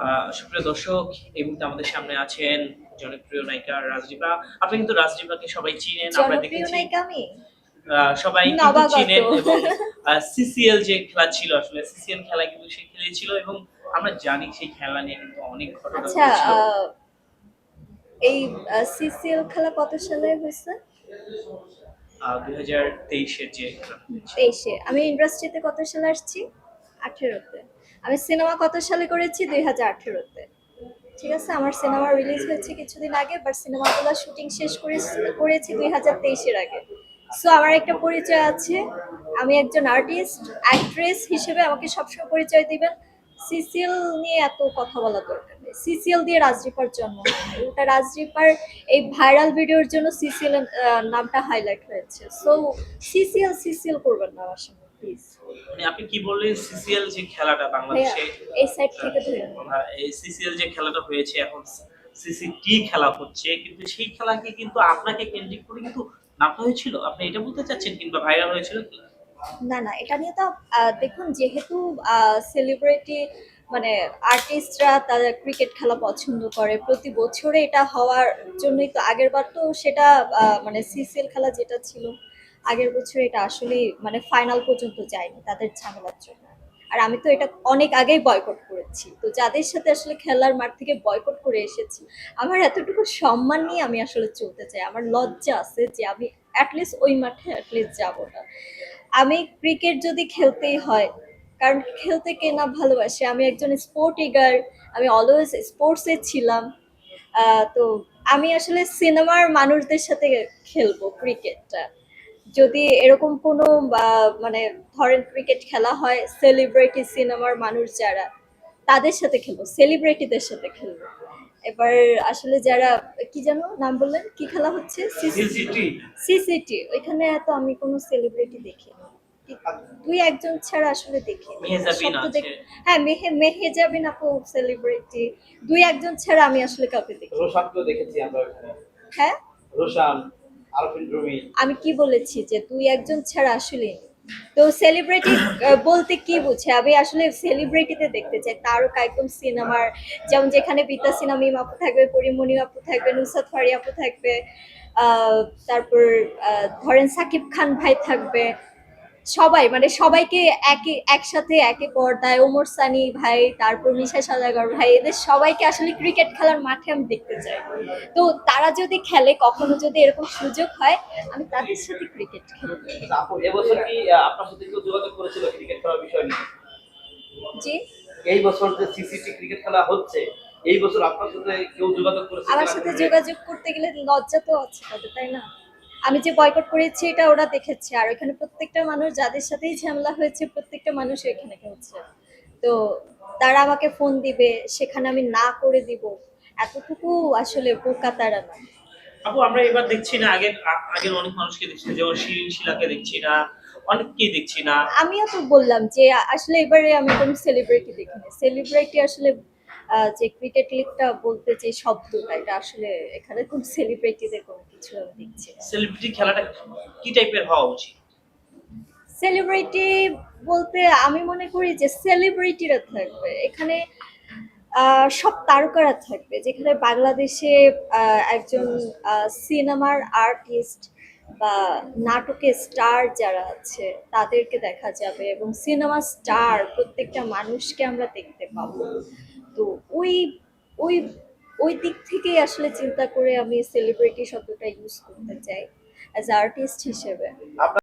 আহ, সুপ্রিয় দর্শক এই মুহূর্তে আমাদের সামনে আছেন জনপ্রিয় নায়িকা রাজদীপা। আপনি কিন্তু রাজদীপাকে সবাই চিনেন আমরা দেখেছি। সবাই কিন্তু চিনেন এবং সিসিএল যে খেলা ছিল আসলে সিসিএল খেলা কিন্তু সে খেলেছিল এবং আমরা জানি সেই খেলা নিয়ে কিন্তু অনেক ঘটনা আচ্ছা ঘটেছিল। এই সিসিএল খেলা কত সালে হয়েছে? দুই হাজার তেইশের যে। তেইশে। আমি ইন্ডাস্ট্রিতে কত সালে আসছি? আঠেরোতে। আমি সিনেমা কত সালে করেছি? দুই হাজার ঠিক আছে? আমার সিনেমা রিলিজ হয়েছে কিছুদিন আগে বাট সিনেমাগুলো শুটিং শেষ করে, করেছি দুই হাজার তেইশের আগে। সো আমার একটা পরিচয় আছে। আমি একজন আর্টিস্ট অ্যাক্ট্রেস হিসেবে আমাকে সবসময় পরিচয় দিবেন। সিসিএল নিয়ে এত কথা বলা দরকার সিসিএল দিয়ে রাজদীপার জন্ম। হয়নি। ওটা রাজদীপার এই ভাইরাল ভিডিওর জন্য সিসিএল নামটা হাইলাইট হয়েছে। সো সিসিএল সিসিএল করবেন না আমার সঙ্গে। মানে আপনি কি বললেন সিসিএল যে খেলাটা বাংলাদেশে এই সাইড থেকে ধরে এই সিসিএল যে খেলাটা হয়েছে এখন সিসিটি খেলা হচ্ছে কিন্তু সেই খেলাকে কিন্তু আপনাকে কেন্দ্রিক করে কিন্তু নামটা হয়েছিল? আপনি এটা বলতে চাচ্ছেন কিংবা ভাইরাল হয়েছিল? না না এটা নিয়ে তো দেখুন যেহেতু সেলিব্রিটি মানে আর্টিস্টরা তাদের ক্রিকেট খেলা পছন্দ করে প্রতি বছরে এটা হওয়ার জন্যই তো আগের বার তো সেটা মানে সিসিএল খেলা যেটা ছিল আগের বছর এটা আসলে মানে ফাইনাল পর্যন্ত যায়নি তাদের ঝামেলার জন্য। আর আমি তো এটা অনেক আগেই বয়কট করেছি। তো যাদের সাথে আসলে খেলার মাঠ থেকে বয়কট করে এসেছি, আমার এতটুকু সম্মান নিয়ে আমি আসলে চলতে চাই। আমার লজ্জা আছে যে আমি অ্যাটলিস্ট ওই মাঠে অ্যাটলিস্ট যাব না। আমি ক্রিকেট যদি খেলতেই হয়, কারণ খেলতে কে না ভালোবাসে? আমি একজন স্পোর্ট ইগার আমি অলওয়েজ স্পোর্টসে ছিলাম। তো আমি আসলে সিনেমার মানুষদের সাথে খেলব ক্রিকেটটা যদি এরকম কোনো মানে ধরেন ক্রিকেট খেলা হয় সেলিব্রিটি সিনেমার মানুষ যারা তাদের সাথে খেলব সেলিব্রিটিদের সাথে খেলব। এবার আসলে যারা কি যেন নাম বললেন? কি খেলা হচ্ছে? সিসিটি সিসিটি ওইখানে এত আমি কোনো সেলিব্রিটি দেখিনি। দুই একজন ছাড়া আসলে তো। দেখ- হ্যাঁ মেহে মেহেজাবিন আপু সেলিব্রিটি দুই একজন ছাড়া আমি আসলে কাউকে দেখি রোশানকেও দেখেছি আমরা ওখানে হ্যাঁ? রোশান। আমি কি বলেছি যে তুই একজন ছাড়া আসলে তো সেলিব্রিটি বলতে কি বুঝে? আমি আসলে সেলিব্রিটিতে দেখতে চাই। তারকা একদম সিনেমার যেমন যেখানে বিদ্যা সিনেমা ইম আপু থাকবে, পরিমণি আপু থাকবে নুসাদ ফারি আপু থাকবে তারপর ধরেন সাকিব খান ভাই থাকবে সবাই মানে সবাইকে একে একসাথে একে পর্দায় ওমর সানি ভাই তারপর মিশা সাদাগর ভাই এদের সবাইকে আসলে ক্রিকেট খেলার মাঠে আমি দেখতে চাই। তো তারা যদি খেলে কখনো যদি এরকম সুযোগ হয় আমি তাদের সাথে ক্রিকেট খেলব। এবছর কি আপনার সাথে কেউ যোগাযোগ করেছিল ক্রিকেট খেলার বিষয় নিয়ে? জি। এই বছর যে সিসিটি ক্রিকেট খেলা হচ্ছে এই বছর আপনার সাথে কেউ যোগাযোগ করেছিল আমার সাথে যোগাযোগ করতে গেলে লজ্জা তো আছে তাই না? আমি যে বয়কট করেছি এটা ওরা দেখেছে। আর এখানে প্রত্যেকটা মানুষ যাদের সাথেই ঝামেলা হয়েছে প্রত্যেকটা মানুষ এখানে খেলছে। তো তারা আমাকে ফোন দিবে সেখানে আমি না করে দিব। এতটুকু আসলে বোকা তারা না আপু আমরা এবার দেখছি না আগের আ- আগের অনেক মানুষকে দেখছি যেমন শিরিন শিলাকে দেখছি না অনেককেই দেখছি না। আমিও তো বললাম যে আসলে এবারে আমি কোনো সেলিব্রিটি দেখিনি। সেলিব্রিটি আসলে যে ক্রিকেট লিগটা বলতে যে শব্দটা এটা আসলে এখানে কোন সেলিব্রিটিদের কোনো কিছু আমি দেখছি সেলিব্রিটি খেলাটা কি টাইপের হওয়া উচিত? সেলিব্রিটি বলতে আমি মনে করি যে সেলিব্রিটিরা থাকবে। এখানে সব তারকারা থাকবে। যেখানে বাংলাদেশে একজন সিনেমার আর্টিস্ট বা নাটকের স্টার যারা আছে তাদেরকে দেখা যাবে এবং সিনেমা স্টার প্রত্যেকটা মানুষকে আমরা দেখতে পাবো। তো ওই ওই ওই দিক থেকেই আসলে চিন্তা করে আমি সেলিব্রিটি শব্দটা ইউজ করতে চাই অ্যাজ আর্টিস্ট হিসেবে।